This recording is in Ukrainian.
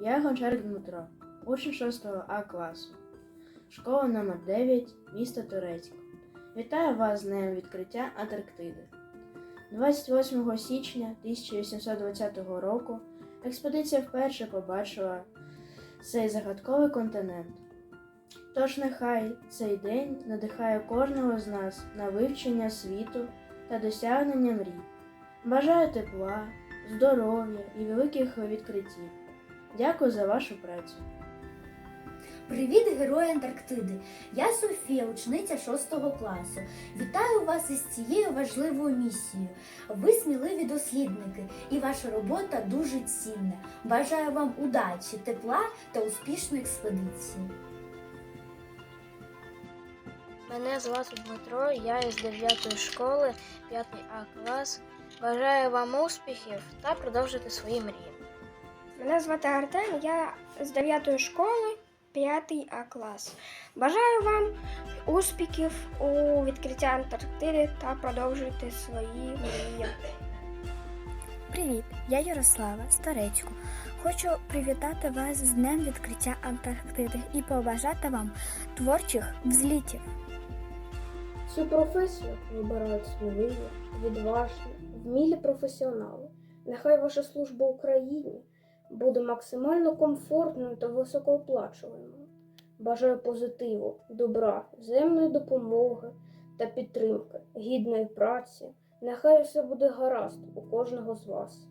Гончар Дмитро, учень 6 А класу, школа номер 9 місто Турецьк. Вітаю вас з днем відкриття Антарктиди. 28 січня 1820 року експедиція вперше побачила цей загадковий континент. Тож нехай цей день надихає кожного з нас на вивчення світу та досягнення мрій. Бажаю тепла, здоров'я і великих відкриттів. Дякую за вашу працю. Привіт, герої Антарктиди! Я Софія, учениця 6 класу. Вітаю вас із цією важливою місією. Ви сміливі дослідники, і ваша робота дуже цінна. Бажаю вам удачі, тепла та успішної експедиції. Мене звати Дмитро, я із 9 школи, 5 А клас. Бажаю вам успіхів та продовжити свої мрії. Мене звати Артем, я з 9 школи, 5 А клас. Бажаю вам успіхів у відкритті Антарктиди та продовжуйте свої мрії. Привіт, я Ярослава Старечко. Хочу привітати вас з днем відкриття Антарктиди і побажати вам творчих взлітів. Цю професію вибирають сміливі, відважні, вмілі професіонали. Нехай ваша служба Україні буде максимально комфортною та високооплачуваною. Бажаю позитиву, добра, взаємної допомоги та підтримки, гідної праці. Нехай все буде гаразд у кожного з вас.